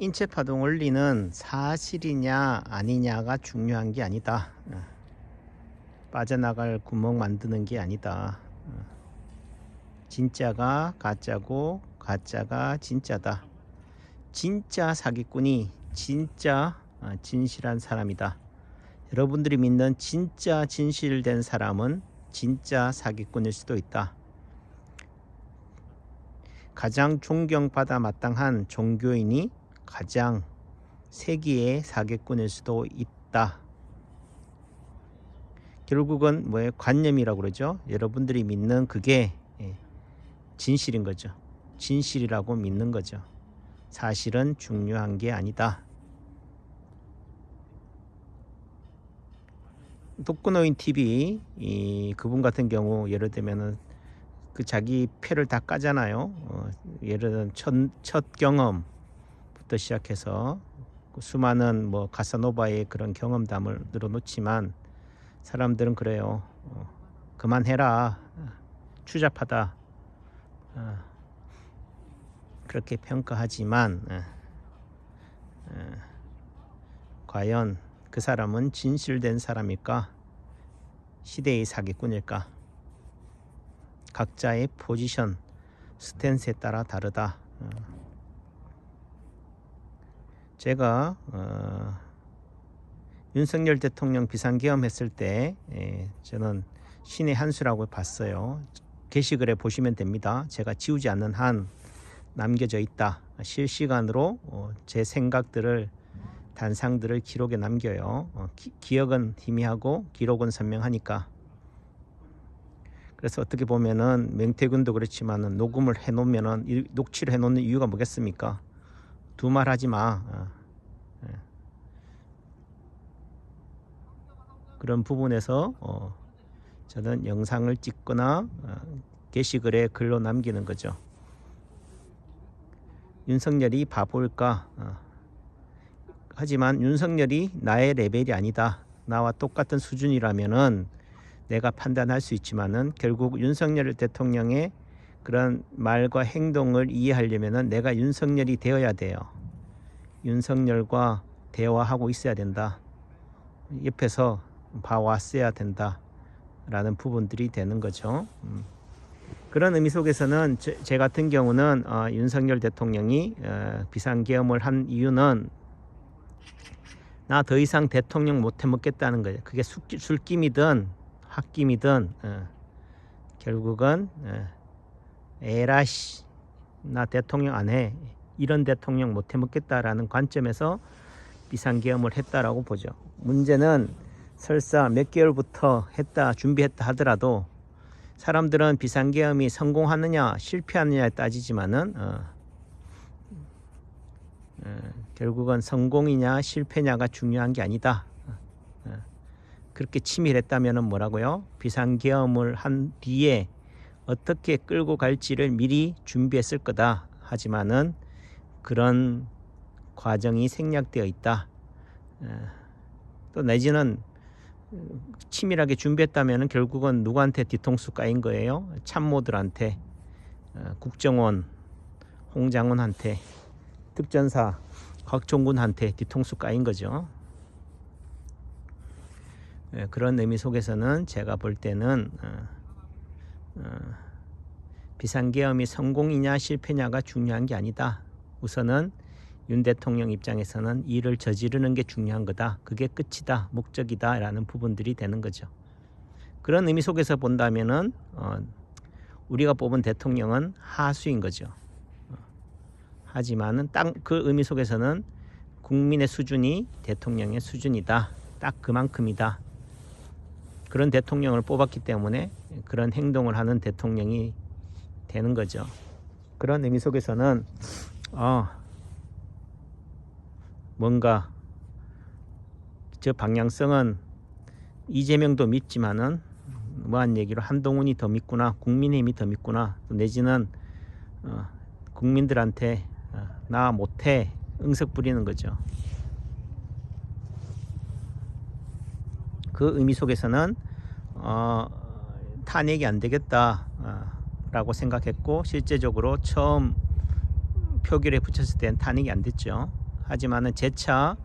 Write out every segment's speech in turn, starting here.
인체 파동 원리는 사실이냐 아니냐가 중요한 게 아니다. 어. 빠져나갈 구멍 만드는 게 아니다. 어. 진짜가 가짜고 가짜가 진짜다. 진짜 사기꾼이 진짜 어, 진실한 사람이다. 여러분들이 믿는 진짜 진실된 사람은 진짜 사기꾼일 수도 있다. 가장 존경받아 마땅한 종교인이 가장 세기의 사기꾼일 수도 있다. 결국은 뭐예요? 관념이라고 그러죠. 여러분들이 믿는 그게 예, 진실인 거죠. 진실이라고 믿는 거죠. 사실은 중요한 게 아니다. 독거노인 TV 이 그분 같은 경우 예를 들면은 그 자기 패를 다 까잖아요. 어, 예를 들면 첫, 첫 경험 부터 시작해서 그 수많은 뭐 가사노바의 그런 경험담을 늘어놓지만 사람들은 그래요. 어, 그만해라. 추잡하다. 어, 그렇게 평가하지만 어, 어, 과연 그 사람은 진실된 사람일까? 시대의 사기꾼일까? 각자의 포지션, 스탠스에 따라 다르다. 어. 제가 어, 윤석열 대통령 비상계엄 했을 때 예, 저는 신의 한 수라고 봤어요. 게시글에 보시면 됩니다. 제가 지우지 않는 한 남겨져 있다. 실시간으로 어, 제 생각들을 단상들을 기록에 남겨요. 어, 기, 기억은 희미하고 기록은 선명하니까. 그래서 어떻게 보면은 맹태군도 그렇지만은 녹음을 해놓으면은 이- 녹취를 해놓는 이유가 뭐겠습니까? 두 말 하지 마. 어, 예. 그런 부분에서 어, 저는 영상을 찍거나 어, 게시글에 글로 남기는 거죠. 윤석열이 바보일까? 어, 하지만 윤석열이 나의 레벨이 아니다. 나와 똑같은 수준이라면은 내가 판단할 수 있지만은 결국 윤석열 대통령의 그런 말과 행동을 이해하려면은 내가 윤석열이 되어야 돼요. 윤석열과 대화하고 있어야 된다. 옆에서 봐왔어야 된다. 라는 부분들이 되는 거죠. 음. 그런 의미 속에서는 제, 제 같은 경우는 어, 윤석열 대통령이 어, 비상계엄을 한 이유는 나 더 이상 대통령 못 해 먹겠다는 거예요. 그게 술기, 술김이든 홧김이든 어, 결국은 어, 에라씨 나 대통령 안 해. 이런 대통령 못 해먹겠다라는 관점에서 비상계엄을 했다라고 보죠. 문제는 설사 몇 개월부터 했다 준비했다 하더라도 사람들은 비상계엄이 성공하느냐 실패하느냐에 따지지만은 어, 어, 결국은 성공이냐 실패냐가 중요한 게 아니다. 어, 어. 그렇게 치밀했다면은 뭐라고요? 비상계엄을 한 뒤에 어떻게 끌고 갈지를 미리 준비했을 거다. 하지만은 그런 과정이 생략되어 있다. 어, 또 내지는 치밀하게 준비했다면은 결국은 누구한테 뒤통수 까인 거예요? 참모들한테, 어, 국정원, 홍장원한테, 특전사, 곽종군한테 뒤통수 까인 거죠. 예, 그런 의미 속에서는 제가 볼 때는 어, 어, 비상계엄이 성공이냐 실패냐가 중요한 게 아니다. 우선은 윤 대통령 입장에서는 일을 저지르는 게 중요한 거다. 그게 끝이다, 목적이다 라는 부분들이 되는 거죠. 그런 의미 속에서 본다면은 어, 우리가 뽑은 대통령은 하수인 거죠. 어, 하지만은 딱 그 의미 속에서는 국민의 수준이 대통령의 수준이다. 딱 그만큼이다. 그런 대통령을 뽑았기 때문에 그런 행동을 하는 대통령이 되는 거죠. 그런 의미 속에서는 어, 뭔가 저 방향성은 이재명도 믿지만은 뭐한 얘기로 한동훈이 더 믿구나 국민의힘이 더 믿구나 또 내지는 어, 국민들한테 어, 나 못해 응석 부리는 거죠. 그 의미 속에서는 어, 탄핵이 안 되겠다 라고 생각했고 실제적으로 처음 표결에 붙였을 땐 탄핵이 안 됐죠. 하지만은 재차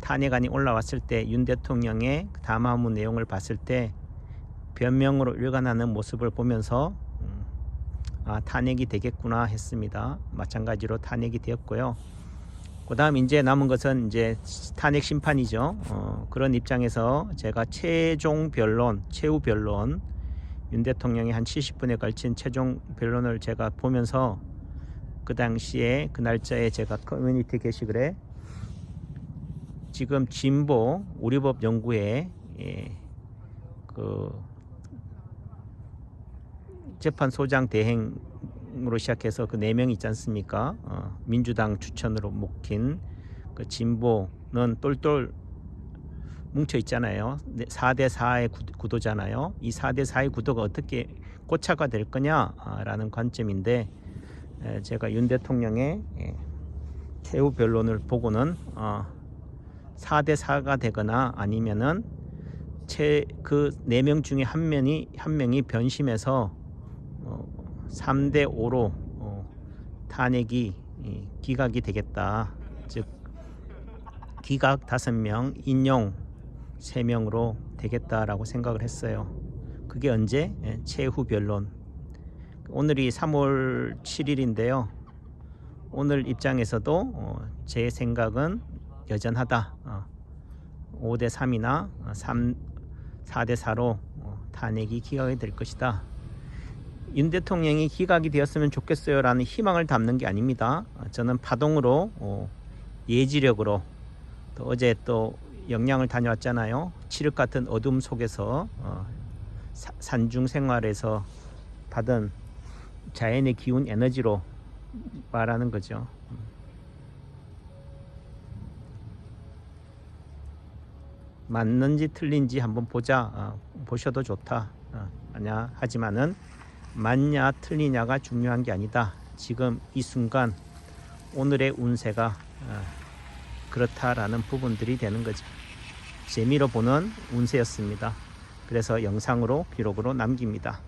탄핵안이 올라왔을 때 윤 대통령의 담화문 내용을 봤을 때 변명으로 일관하는 모습을 보면서 음, 아, 탄핵이 되겠구나 했습니다. 마찬가지로 탄핵이 되었고요. 그 다음 이제 남은 것은 이제 탄핵 심판이죠. 어, 그런 입장에서 제가 최종 변론, 최후 변론 윤 대통령이 한 70분에 걸친 최종 변론을 제가 보면서 그 당시에 그 날짜에 제가 커뮤니티 게시글에 지금 진보 우리법 연구회 예, 그 재판소장 대행 으로 시작해서 그 네 명 있지 않습니까? 어, 민주당 추천으로 먹힌 그 진보는 똘똘 뭉쳐 있잖아요. 4대 4의 구도잖아요. 이 4대 4의 구도가 어떻게 고차가 될 거냐라는 관점인데 에, 제가 윤 대통령의 예, 최후 변론을 보고는 어, 4대 4가 되거나 아니면은 그네 명 중에 한 명이 한 명이 변심해서 어, 3대 5로 어, 탄핵이 이, 기각이 되겠다. 즉 기각 5명, 인용 3명으로 되겠다라고 생각을 했어요. 그게 언제? 예, 최후 변론. 오늘이 3월 7일인데요. 오늘 입장에서도 어, 제 생각은 여전하다. 어, 5대 3이나 3, 4대 4로 어, 탄핵이 기각이 될 것이다. 윤 대통령이 기각이 되었으면 좋겠어요 라는 희망을 담는 게 아닙니다. 어, 저는 파동으로 어, 예지력으로 또 어제 또 영양을 다녀왔잖아요. 칠흑 같은 어둠 속에서 어, 사, 산중 생활에서 받은 자연의 기운 에너지로 말하는 거죠. 맞는지 틀린지 한번 보자 어, 보셔도 좋다 어, 아냐 하지만은 맞냐 틀리냐가 중요한 게 아니다. 지금 이 순간 오늘의 운세가 어, 그렇다라는 부분들이 되는 거죠. 재미로 보는 운세였습니다. 그래서 영상으로 기록으로 남깁니다